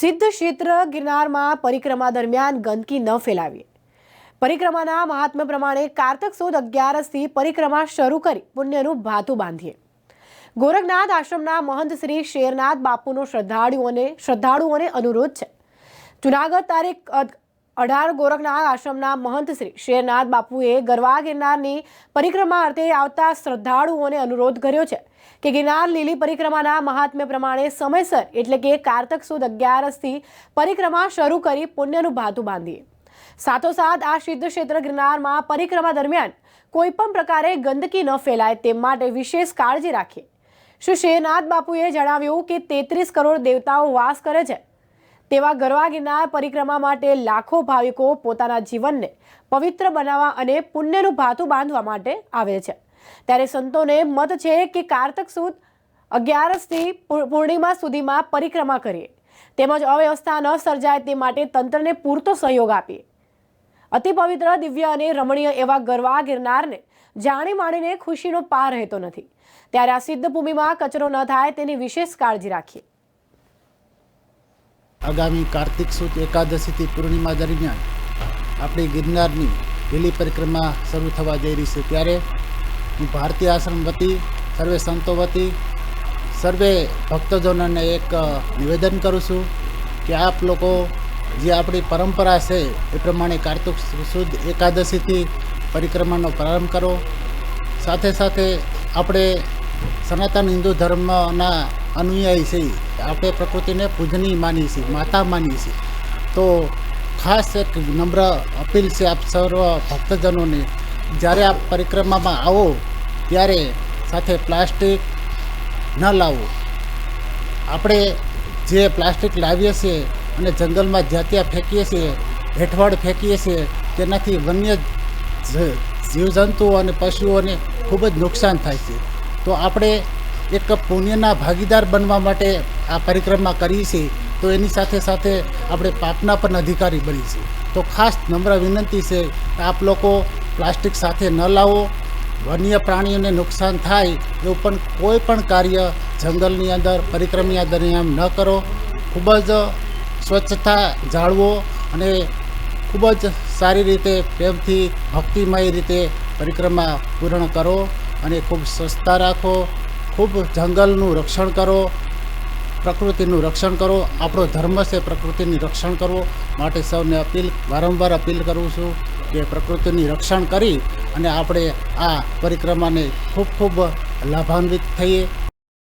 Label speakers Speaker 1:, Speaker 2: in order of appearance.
Speaker 1: સિદ્ધ ક્ષેત્ર ગિરનારમાં પરિક્રમા દરમિયાન ગંદકી ન ફેલાવીએ પરિક્રમાના મહાત્મ્ય પ્રમાણે કારતક સુદ અગિયારસથી પરિક્રમા શરૂ કરી પુણ્યનું ભાતું બાંધીએ. ગોરખનાથ આશ્રમના મહંત શ્રી શેરનાથ બાપુનો શ્રદ્ધાળુઓને શ્રદ્ધાળુઓને અનુરોધ છે. જુનાગઢ તારીખ અઢાર ગોરખનાથ આશ્રમના મહંત શ્રી શેરનાથ બાપુએ ગરવા ગિરનારની પરિક્રમા અર્થે આવતા શ્રદ્ધાળુઓને અનુરોધ કર્યો છે કે ગિરનાર લીલી પરિક્રમાના મહાત્મ્ય પ્રમાણે સમયસર એટલે કે કારતક સુદ અગિયારસથી પરિક્રમા શરૂ કરી પુણ્યનું ભાતું બાંધીએ. સાથોસાથ આ સિદ્ધ ક્ષેત્ર ગિરનારમાં પરિક્રમા દરમિયાન કોઈપણ પ્રકારે ગંદકી ન ફેલાય તે માટે વિશેષ કાળજી રાખીએ. શ્રી શેરનાથ બાપુએ જણાવ્યું કે તેત્રીસ કરોડ દેવતાઓ વાસ કરે છે તેવા ગરવા ગિરનાર પરિક્રમા માટે લાખો ભાવિકો પોતાના જીવનને પવિત્ર બનાવવા અને પુણ્યનું ભાતું બાંધવા માટે આવે છે. ત્યારે સંતોને મત છે કે કારતક સુદ અગિયારસથી પૂર્ણિમા સુધીમાં પરિક્રમા કરીએ. તેમજ અવ્યવસ્થા ન સર્જાય તે માટે તંત્રને પૂરતો સહયોગ આપીએ. અતિ પવિત્ર, દિવ્ય અને રમણીય એવા ગરવા ગિરનારને જાણી માણીને ખુશીનો પાર રહેતો નથી. ત્યારે આ સિદ્ધ ભૂમિમાં કચરો ન થાય તેની વિશેષ કાળજી રાખીએ.
Speaker 2: આગામી કાર્તિક સુદ એકાદશીથી પૂર્ણિમા દરમિયાન આપણી ગિરનારની લીલી પરિક્રમા શરૂ થવા જઈ રહી છે. ત્યારે હું ભારતીય આશ્રમ વતી, સર્વે સંતો વતી, સર્વે ભક્તજનોને એક નિવેદન કરું છું કે આપ લોકો જે આપણી પરંપરા છે એ પ્રમાણે કાર્તિક સુદ એકાદશીથી પરિક્રમાનો પ્રારંભ કરો. સાથે સાથે આપણે સનાતન હિન્દુ ધર્મના અનુયાયી છીએ આપણે પ્રકૃતિને પૂજની માનીએ છીએ, માતા માનીએ છીએ. તો ખાસ એક નમ્ર અપીલ છે આપ સર્વ ભક્તજનોને, જ્યારે આપ પરિક્રમામાં આવો, ત્યારે સાથે પ્લાસ્ટિક ન લાવો. આપણે જે પ્લાસ્ટિક લાવીએ છીએ અને જંગલમાં જ્યાં ત્યાં ફેંકીએ છીએ, હેઠવાડ ફેંકીએ છીએ, તેનાથી વન્ય જીવજંતુઓ અને પશુઓને ખૂબ જ નુકસાન થાય છે. તો આપણે એક પુણ્યના ભાગીદાર બનવા માટે આ પરિક્રમા કરીએ છીએ તો એની સાથે સાથે આપણે પાપના પણ અધિકારી બની છે. તો ખાસ નમ્ર વિનંતી છે કે આપ લોકો પ્લાસ્ટિક સાથે ન લાવો. વન્ય પ્રાણીઓને નુકસાન થાય એવું પણ કોઈ પણ કાર્ય જંગલની અંદર પરિક્રમા દરમિયાન ન કરો. ખૂબ જ સ્વચ્છતા જાળવો અને ખૂબ જ સારી રીતે પ્રેમથી, ભક્તિમય રીતે પરિક્રમા પૂર્ણ કરો અને ખૂબ સ્વચ્છતા રાખો. ખૂબ જંગલનું રક્ષણ કરો, પ્રકૃતિનું રક્ષણ કરો, આપણો ધર્મ છે પ્રકૃતિનું રક્ષણ કરવો માટે સૌને અપીલ, વારંવાર અપીલ કરું છું કે પ્રકૃતિની રક્ષણ કરી અને આપણે આ પરિક્રમાને ખૂબ ખૂબ લાભાન્વિત થઈએ.